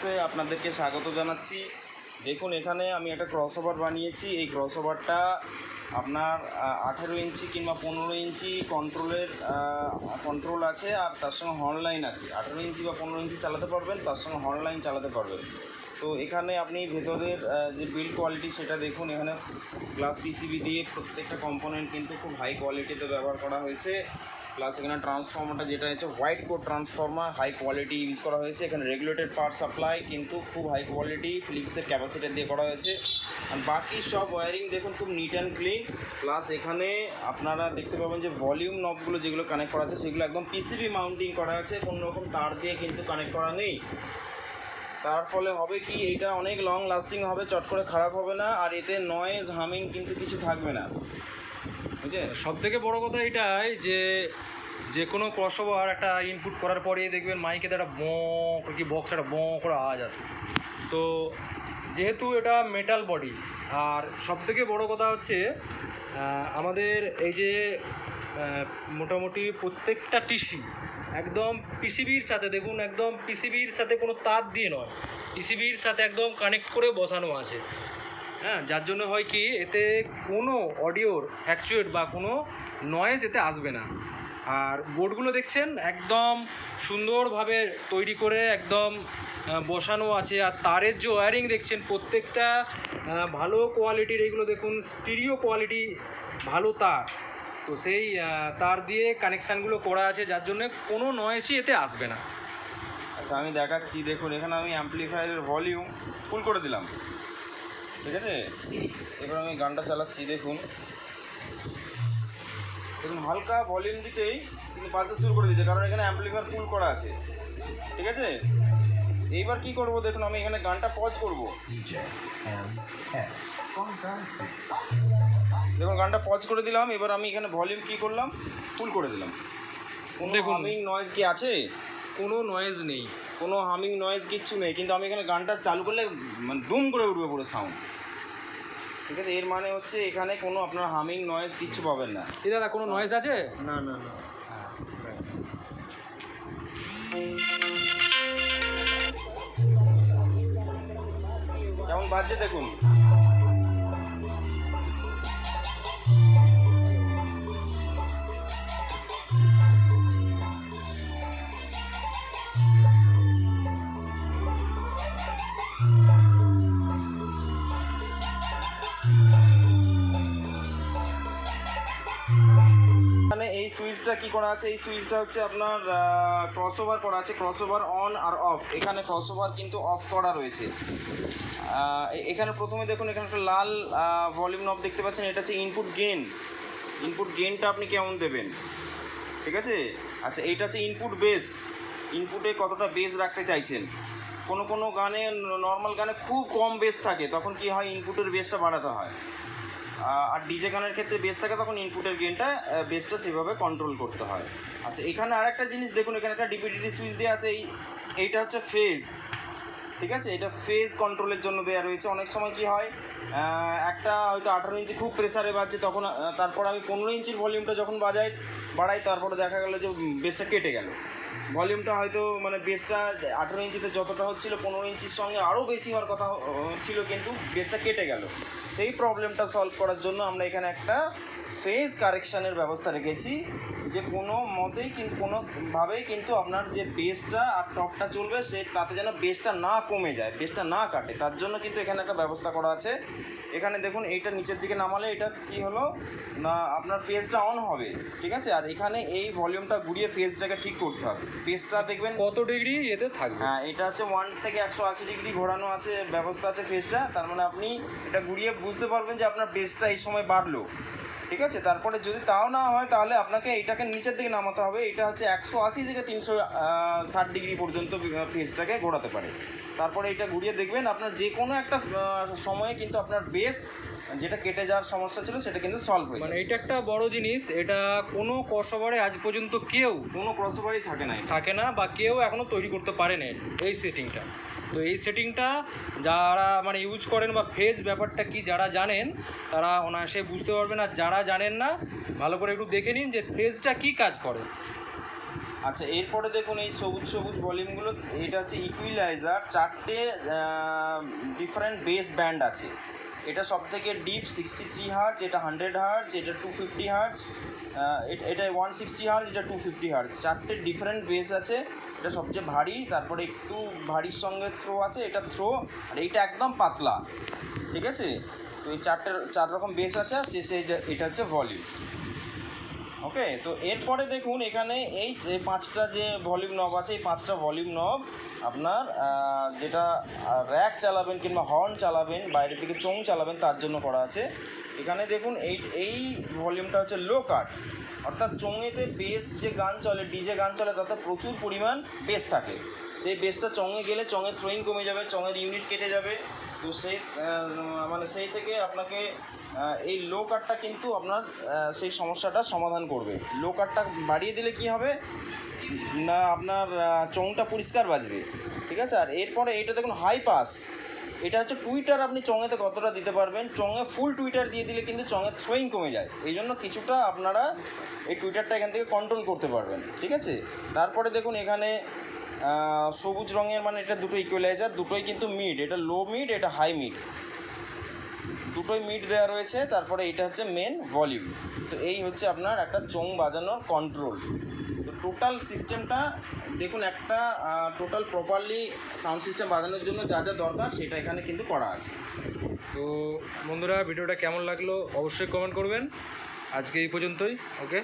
ব্লগসে আপনাদেরকে স্বাগত জানাচ্ছি। দেখুন, এখানে আমি একটা ক্রস ওভার বানিয়েছি। এই ক্রস ওভারটা আপনার আঠেরো ইঞ্চি কিংবা পনেরো ইঞ্চি কন্ট্রোলের কন্ট্রোল আছে আর তার সঙ্গে হর্নলাইন আছে। আঠেরো ইঞ্চি বা পনেরো ইঞ্চি চালাতে পারবেন, তার সঙ্গে হর্নলাইন চালাতে পারবেন। তো এখানে আপনি ভেতরের যে বিল্ড কোয়ালিটি সেটা দেখুন, এখানে গ্লাস পিসিবি দিয়ে প্রত্যেকটা কম্পোনেন্ট কিন্তু খুব হাই কোয়ালিটিতে ব্যবহার করা হয়েছে। প্লাস এখানে ট্রান্সফর্মারটা যেটা হচ্ছে white code transformer high quality use করা হয়েছে। এখানে রেগুলেটেড পাওয়ার সাপ্লাই কিন্তু খুব হাই কোয়ালিটি ফিলিপসের ক্যাপাসিটার দিয়ে করা হয়েছে। আর বাকি সব ওয়্যারিং দেখুন খুব নিট অ্যান্ড ক্লিন প্লাস এখানে আপনারা দেখতে পাবেন যে ভলিউম নবগুলো যেগুলো কানেক্ট করা আছে, সেগুলো একদম পিসিবি মাউন্টিং করা আছে। কোনো রকম তার দিয়ে কিন্তু কানেক্ট করা নেই। তার ফলে হবে কি এটা অনেক লং লাস্টিং হবে, চট করে খারাপ হবে না। আর এতে নয়েজ হামিং কিন্তু কিছু থাকবে না। সব থেকে বড় কথা এটাই যে যে কোনো ক্রসওভার একটা ইনপুট করার পরে দেখবেন মাইকে একটা বঁ কি বক্স একটা বঁ করে আওয়াজ আসে। তো যেহেতু এটা মেটাল বডি আর সব থেকে বড় কথা হচ্ছে আমাদের এই যে মোটামুটি প্রত্যেকটা টিসি একদম পিসিবির সাথে দেখুন, একদম পিসিবির সাথে কোনো তার দিয়ে নয়। পিসিবির সাথে একদম কানেক্ট করে বসানো আছে। হ্যাঁ যার জন্য হয় কি, এতে কোনো অডিওর অ্যাকচুয়েট বা কোনো নয়েজ এতে আসবে না। আর বোর্ডগুলো দেখছেন, একদম সুন্দরভাবে তৈরি করে একদম বসানো আছে। আর তারের যে ওয়ারিং দেখছেন, প্রত্যেকটা ভালো কোয়ালিটির এইগুলো দেখুন স্টিরিও কোয়ালিটি ভালো তার। তো সেই তার দিয়ে কানেকশানগুলো করা আছে, যার জন্য কোনো নয়েসই এতে আসবে না। আচ্ছা আমি দেখাচ্ছি। দেখুন, এখানে আমি অ্যাম্পলিফায়ারের ভলিউম ফুল করে দিলাম। ঠিক আছে? এবার আমি গানটা চালাচ্ছি দেখুন। দেখুন হালকা ভলিউম দিতেই কিন্তু বাজতে শুরু করে দিয়েছে কারণ এখানে অ্যাম্পলিফায়ার ফুল করা আছে। ঠিক আছে? এইবার কি করব দেখুন আমি এখানে গানটা পজ করব. দেখুন গানটা পজ করে দিলাম এবার আমি এখানে ভলিউম কি করলাম? ফুল করে দিলাম। কোনো দেখুন। নয়েজ কি আছে? কোনো নয়েজ নেই। কোনো হামিং নয়েজ কিচ্ছু নেই কিন্তু আমি এখানে গানটা চালু করলে মানে দুম করে উঠবে পুরো সাউন্ড ঠিক আছে এর মানে হচ্ছে এখানে কোনো আপনার হামিং নয়েজ কিচ্ছু পাবেন না। এ দাদা কোনো নয়েজ আছে? না না না। কেমন বাজছে দেখুন? কি করা আছে? এই সুইচটা হচ্ছে আপনার ক্রস ওভার করা আছে ক্রস ওভার অন আর অফ এখানে ক্রস ওভার কিন্তু অফ করা রয়েছে। এখানে প্রথমে দেখুন, এখানে একটা লাল ভলিউম নব দেখতে পাচ্ছেন। এটা হচ্ছে ইনপুট গেন ইনপুট গেনটা আপনি কেমন দেবেন? ঠিক আছে? আচ্ছা এইটা হচ্ছে ইনপুট বেস ইনপুটে কতটা বেস রাখতে চাইছেন? কোনো কোনো গানে নর্মাল গানে খুব কম বেস থাকে। তখন কি হয়? ইনপুটের বেসটা বাড়াতে হয়। আর ডিজে গানের ক্ষেত্রে বেস থাকে, তখন ইনপুটের গেনটা বেসটা সেভাবে কন্ট্রোল করতে হয়। আচ্ছা এখানে আরেকটা জিনিস দেখুন, এখানে একটা ডিপিডিটি সুইচ দেওয়া আছে, এই, এইটা হচ্ছে ফেজ ঠিক আছে? এটা ফেজ কন্ট্রোলের জন্য দেওয়া রয়েছে। অনেক সময় কি হয় একটা হয়তো আঠারো ইঞ্চি খুব প্রেসারে বাজছে, তখন তারপর আমি পনেরো ইঞ্চির ভলিউমটা যখন বাজাই, বাড়াই, তারপরে দেখা গেলো যে বেসটা কেটে গেল। ভলিউমটা হয়তো মানে বেসটা আঠেরো ইঞ্চিতে যতটা হচ্ছিল, পনেরো ইঞ্চির সঙ্গে আরও বেশি হওয়ার কথা ছিল কিন্তু বেসটা কেটে গেল। সেই প্রবলেমটা সলভ করার জন্য আমরা এখানে একটা ফেজ কারেকশানের ব্যবস্থা রেখেছি যে কোনো মতেই কিন্তু কোনোভাবেই কিন্তু আপনার যে বেসটা আর টপটা চলবে সে তাতে যেন বেসটা না কমে যায় বেসটা না কাটে। তার জন্য কিন্তু এখানে একটা ব্যবস্থা করা আছে। এখানে দেখুন এইটা নিচের দিকে নামালে এটা কি হলো? না আপনার ফেজটা অন হবে ঠিক আছে? আর এখানে এই ভলিউমটা ঘুরিয়ে ফেজটাকে ঠিক করতে হবে। বেসটা দেখবেন কত ডিগ্রি এতে থাকবে? হ্যাঁ এটা হচ্ছে ওয়ান থেকে একশো আশি ডিগ্রি ঘোরানো আছে ব্যবস্থা আছে ফেসটা তার মানে আপনি এটা ঘুরিয়ে বুঝতে পারবেন যে আপনার বেসটা এই সময় বাড়লো। ঠিক আছে? তারপরে যদি তাও না হয় তাহলে আপনাকে এইটাকে নিচের দিকে নামাতে হবে। এটা হচ্ছে একশো আশি থেকে তিনশো ষাট ডিগ্রি পর্যন্ত ফেসটাকে ঘোরাতে পারে। তারপরে এটা ঘুরিয়ে দেখবেন আপনার যে কোনো একটা সময়ে কিন্তু আপনার বেস যেটা কেটে যাওয়ার সমস্যা ছিল সেটা কিন্তু সলভ হয়ে মানে এটা একটা বড় জিনিস এটা কোনো কসবারে আজ পর্যন্ত কেউ কোনো ক্রসওভারই থাকে না থাকে না বা কেউ এখনও তৈরি করতে পারেনি এই সেটিংটা তো এই সেটিংটা যারা মানে ইউজ করেন বা ফেজ ব্যাপারটা কি যারা জানেন, তারা অনায়াসে বুঝতে পারবেন আর যারা জানেন না, ভালো করে একটু দেখে নিন যে ফেজটা কি কাজ করে। আচ্ছা এরপরে দেখুন এই সবুজ সবুজ ভলিউমগুলো এটা হচ্ছে ইকুইলাইজার চারটে ডিফারেন্ট বেস ব্যান্ড আছে। এটা সব থেকে ডিপ সিক্সটি থ্রি হার্জ এটা হান্ড্রেড হার্জ এটা টু ফিফটি হার্জ এটা ওয়ান সিক্সটি হার্জ এটা টু ফিফটি হার্জ চারটে ডিফারেন্ট বেস আছে, এটা সবচেয়ে ভারী, তারপরে একটু ভারীর সঙ্গে থ্রো আছে, এটা থ্রো আর এইটা একদম পাতলা, ঠিক আছে? তো এই চারটে চার রকম বেস আছে, আর শেষে এটা এটা হচ্ছে ভলিউম ওকে তো এরপরে দেখুন, এখানে এই যে পাঁচটা যে ভলিউম নব আছে, এই পাঁচটা ভলিউম নব আপনার যেটা র্যাক চালাবেন কিংবা হর্ন চালাবেন, বাইরের দিকে চোং চালাবেন, তার জন্য করা আছে। এখানে দেখুন, এই এই ভলিউমটা হচ্ছে লো কাট অর্থাৎ চোঙেতে বেস যে গান চলে ডিজে গান চলে, তাতে প্রচুর পরিমাণ বেস থাকে। সেই বেসটা চঙে গেলে চঙের থ্রোয়িং কমে যাবে, চঙের ইউনিট কেটে যাবে। তো সেই মানে সেই থেকে আপনাকে এই লো কাটটা কিন্তু আপনার সেই সমস্যাটা সমাধান করবে। লো কাটটা বাড়িয়ে দিলে কি হবে? না, আপনার চৌংটা পরিষ্কার বাজবে। ঠিক আছে? আর এরপরে এইটা দেখুন হাই পাস এটা হচ্ছে টুইটার আপনি চঙেতে কতটা দিতে পারবেন? চঙে ফুল টুইটার দিয়ে দিলে কিন্তু চঙের থ্রোয়িং কমে যায়। এই জন্য কিছুটা আপনারা এই টুইটারটা এখান থেকে কন্ট্রোল করতে পারবেন, ঠিক আছে? তারপরে দেখুন এখানে সবুজ রঙের মানে এটা দুটো ইকুয়ালাইজার দুটোই কিন্তু মিড এটা লো মিড এটা হাই মিড দুটোই মিড দেওয়া রয়েছে, তারপরে এটা হচ্ছে মেন ভলিউম তো এই হচ্ছে আপনার একটা চোং বাজানোর কন্ট্রোল টোটাল সিস্টেমটা দেখুন, একটা টোটাল প্রপারলি সাউন্ড সিস্টেম বাজানোর জন্য যা যা দরকার সেটা এখানে কিন্তু করা আছে। তো বন্ধুরা, ভিডিওটা কেমন লাগল অবশ্যই কমেন্ট করবেন। আজকে এই পর্যন্তই ওকে